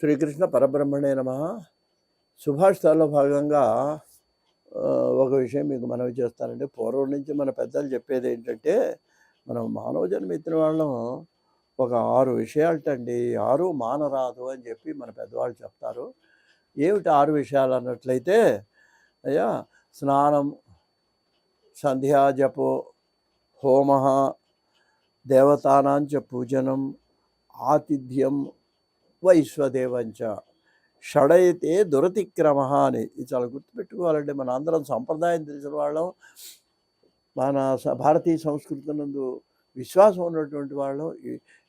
శ్రీకృష్ణ పరబ్రహ్మణే నమ. సుభాషితాల్లో భాగంగా ఒక విషయం మీకు మనవి చేస్తానండి. పూర్వం నుంచి మన పెద్దలు చెప్పేది ఏంటంటే మనం మానవ జన్మ ఎత్తిన వాళ్ళం. ఒక ఆరు విషయాలటండి. ఆరు మానరాదు అని చెప్పి మన పెద్దవాళ్ళు చెప్తారు. ఏమిటి ఆరు విషయాలు అన్నట్లయితే అయ్యా స్నానం సంధ్యా జపో హోమ దేవతానాంచ పూజనం ఆతిథ్యం వైశ్వదేవంచ. షడైతే దురతిక్రమ అని. ఇది చాలా గుర్తుపెట్టుకోవాలంటే మన అందరం సంప్రదాయం తెలిసిన వాళ్ళం మన స- భారతీయ సంస్కృతి నందు విశ్వాసం ఉన్నటువంటి వాళ్ళం.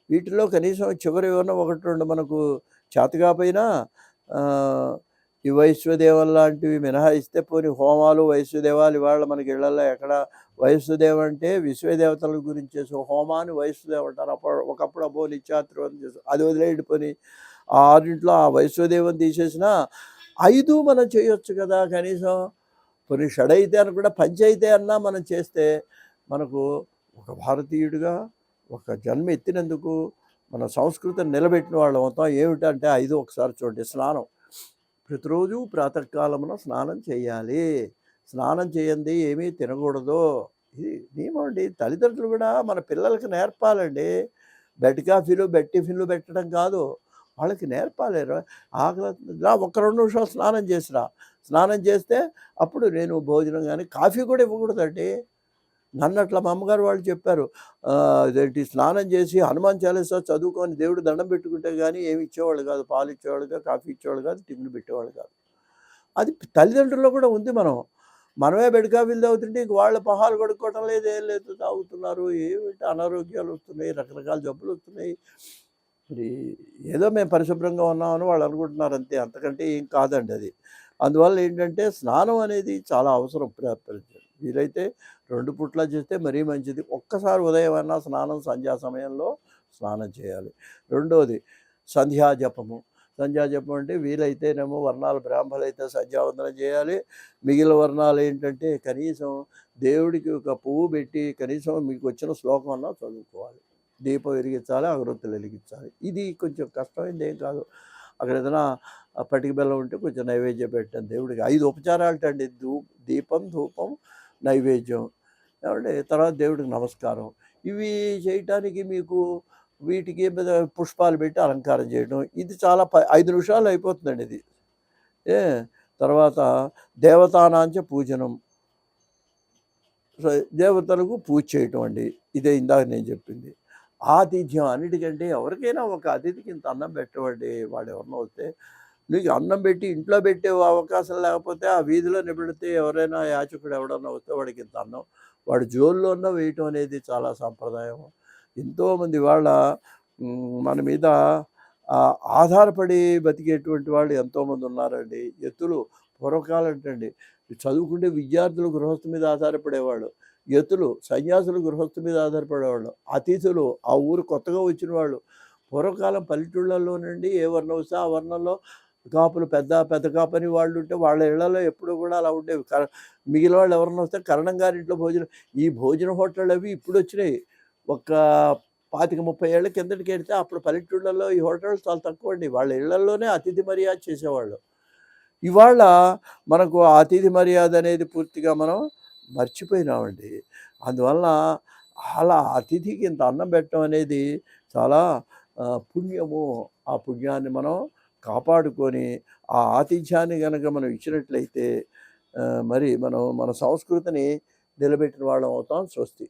వీటిలో కనీసం చివరి ఉన్న ఒకటి రెండు మనకు చేతకాపోయినా ఈ వైశ్వదేవం లాంటివి మినహాయిస్తే పోని హోమాలు వైశ్వదేవాలు ఇవాళ మనకి ఇళ్ళలో ఎక్కడ వైశ్వదేవం అంటే విశ్వదేవతల గురించి. చేసే హోమాన్ని వైశ్వదేవం అంటారు. అప్పుడు ఒకప్పుడు అబ్బో అని చేసి అది వదిలేయడు పోని. ఆ ఆరింట్లో ఆ వైశ్వదేవం తీసేసిన ఐదు మనం చేయొచ్చు కదా కనీసం. కొన్ని షడైతే అని కూడా పంచైతే అన్నా మనం చేస్తే మనకు ఒక భారతీయుడిగా ఒక జన్మ ఎత్తినందుకు మన సంస్కృతిని నిలబెట్టిన వాళ్ళం మొత్తం ఏమిటంటే ఐదు ఒకసారి చూడండి. స్నానం. ప్రతిరోజు ప్రాతకాలమున స్నానం చేయాలి. స్నానం చేయండి ఏమీ తినకూడదు. ఇది నియమం అండి. తల్లిదండ్రులు కూడా మన పిల్లలకి నేర్పాలండి. బెడ్ కాఫీలు బెడ్ టిఫిన్లు పెట్టడం కాదు. వాళ్ళకి నేర్పాలి. ఆకలి రా ఒక్క రెండు నిమిషాలు స్నానం చేసినా స్నానం చేస్తే అప్పుడు నేను భోజనం కానీ కాఫీ కూడా ఇవ్వకూడదండి. నన్ను అట్లా మా అమ్మగారు వాళ్ళు చెప్పారు అదేంటి స్నానం చేసి హనుమాన్ చాలీసా చదువుకొని దేవుడు దండం పెట్టుకుంటే కానీ ఏమి ఇచ్చేవాళ్ళు కాదు పాలు ఇచ్చేవాళ్ళు కాదు కాఫీ ఇచ్చేవాళ్ళు కాదు టిఫిన్ పెట్టేవాళ్ళు కాదు. అది తల్లిదండ్రుల్లో కూడా ఉంది మనం. మనమే బెడ్ కాఫీలు తాగుతుంటే ఇంక వాళ్ళ పహాలు కొడుకోవటం లేదు ఏం లేదు తాగుతున్నారు ఏమిటి అనారోగ్యాలు వస్తున్నాయి రకరకాల జబ్బులు వస్తున్నాయి. మరి ఏదో మేము పరిశుభ్రంగా ఉన్నామని వాళ్ళు అనుకుంటున్నారు అంతే అంతకంటే ఏం కాదండి అది. అందువల్ల ఏంటంటే స్నానం అనేది చాలా అవసరం ప్ర- వీలైతే రెండు పుట్ల చేస్తే మరీ మంచిది. ఒక్కసారి ఉదయం అన్నా స్నానం సంధ్యా సమయంలో స్నానం చేయాలి. రెండోది సంధ్యా జపము. సంధ్యా జపం అంటే వీలైతేనేమో వర్ణాలు బ్రాహ్మణులు అయితే సంధ్యావందనం చేయాలి. మిగిలిన వర్ణాలు ఏంటంటే కనీసం దేవుడికి ఒక పువ్వు పెట్టి కనీసం మీకు వచ్చిన శ్లోకం అన్నా చదువుకోవాలి. దీపం వెలిగించాలి అగరొత్తులు వెలిగించాలి. ఇది కొంచెం కష్టమైంది ఏం కాదు. అక్కడ ఏదైనా పటిక బెల్లం ఉంటే కొంచెం నైవేద్యం పెట్టాను దేవుడికి. ఐదు ఉపచారాలు అండి. ధూ దీపం ధూపం నైవేద్యం. ఏమంటే తర్వాత దేవుడికి నమస్కారం. ఇవి చేయటానికి మీకు వీటికి మీద పుష్పాలు పెట్టి అలంకారం చేయడం. ఇది చాలా ఐదు నిమిషాలు అయిపోతుందండి ఇది. ఏ తర్వాత దేవతానాంచ పూజనం. సో దేవతలకు పూజ చేయటం అండి. ఇదే ఇందాక నేను చెప్పింది. ఆతిథ్యం అన్నిటికంటే ఎవరికైనా ఒక అతిథికి ఇంత అన్నం పెట్టవండి వాడు ఎవరినో వస్తే నీకు అన్నం పెట్టి ఇంట్లో పెట్టే అవకాశం లేకపోతే ఆ వీధిలో నిబడితే ఎవరైనా యాచకుడు ఎవడన్నా వస్తే వాడికి ఇంత అన్నం. వాడు జోల్లో ఉన్న వేయటం అనేది చాలా సాంప్రదాయం. ఎంతోమంది వాళ్ళ మన మీద ఆధారపడి బతికేటువంటి వాళ్ళు ఎంతోమంది ఉన్నారండి. ఎత్తులు పూర్వకాలం అంటండి చదువుకుంటే విద్యార్థులు గృహస్థు మీద ఆధారపడేవాళ్ళు. ఎత్తులు సన్యాసులు గృహస్థు మీద ఆధారపడేవాళ్ళు. అతిథులు ఆ ఊరు కొత్తగా వచ్చిన వాళ్ళు. పూర్వకాలం పల్లెటూళ్ళలో నుండి ఏ వర్ణం వస్తే ఆ వర్ణంలో కాపులు పెద్ద పెద్ద కాపని వాళ్ళు ఉంటే వాళ్ళ ఇళ్ళలో ఎప్పుడు కూడా అలా ఉండేవి. కర- మిగిలిన వాళ్ళు ఎవరైనా వస్తే కరణం గారింట్లో భోజనం ఈ భోజన హోటళ్ళు అవి ఇప్పుడు వచ్చినాయి ఒక పాతిక ముప్పై ఏళ్ళ కిందటికి వెళ్తే అప్పుడు పల్లెటూళ్ళల్లో ఈ హోటల్స్ చాలా తక్కువ అండి వాళ్ళ ఇళ్ళలోనే అతిథి మర్యాద చేసేవాళ్ళు. ఇవాళ మనకు అతిథి మర్యాద అనేది పూర్తిగా మనం మర్చిపోయినామండి. అందువల్ల అలా అతిథికి ఇంత అన్నం పెట్టడం అనేది చాలా పుణ్యము. ఆ పుణ్యాన్ని మనం కాపాడుకొని ఆ ఆతిథ్యాన్ని కనుక మనం ఇచ్చినట్లయితే మరి మనం మన సంస్కృతిని నిలబెట్టిన వాళ్ళం అవుతాం. స్వస్తి.